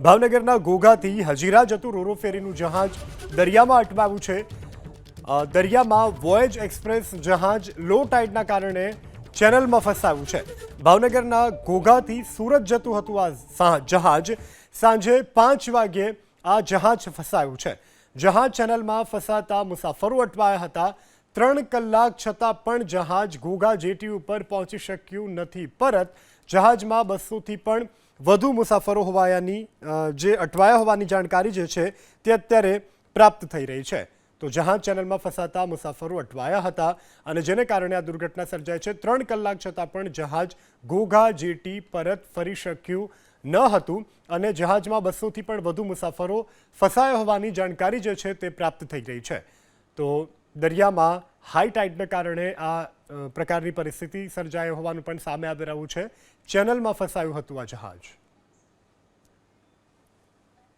ભાવનગરના ઘોઘાથી હજીરા જતું રોરો ફેરીનું જહાજ દરિયામાં અટવાયું છે. દરિયામાં વોયેજ એક્સપ્રેસ જહાજ લો ટાઇડના કારણે ચેનલમાં ફસાયું છે. ભાવનગરના ઘોઘાથી સુરત જતું હતું આ જહાજ. સાંજે પાંચ વાગ્યે આ જહાજ ફસાયું છે. જહાજ ચેનલમાં ફસાતા મુસાફરો અટવાયા હતા. ત્રણ કલાક છતાં પણ જહાજ ઘોઘા જેટી ઉપર પહોંચી શક્યું નથી. પરત જહાજમાં બસોથી પણ વધુ મુસાફરો હોવાયાની જે અટવાયા હોવાની જાણકારી જે છે તે અત્યારે પ્રાપ્ત થઈ રહી છે. તો જહાજ ચેનલમાં ફસાતા મુસાફરો અટવાયા હતા અને જેને કારણે આ દુર્ઘટના સર્જાઈ છે, ત્રણ કલાક છતાં પણ જહાજ ઘોઘા, જેટી, પરત ફરી શક્યું ન હતું અને જહાજમાં બસોથી પણ વધુ મુસાફરો ફસાયા હોવાની જાણકારી જે છે તે પ્રાપ્ત થઈ રહી છે. તો દરિયામાં હાઈ ટાઈડને કારણે આ પ્રકારની પરિસ્થિતિ સર્જાઈ હોવાનું પણ સામે આવી રહ્યું છે. ચેનલમાં ફસાયું હતું આ જહાજ.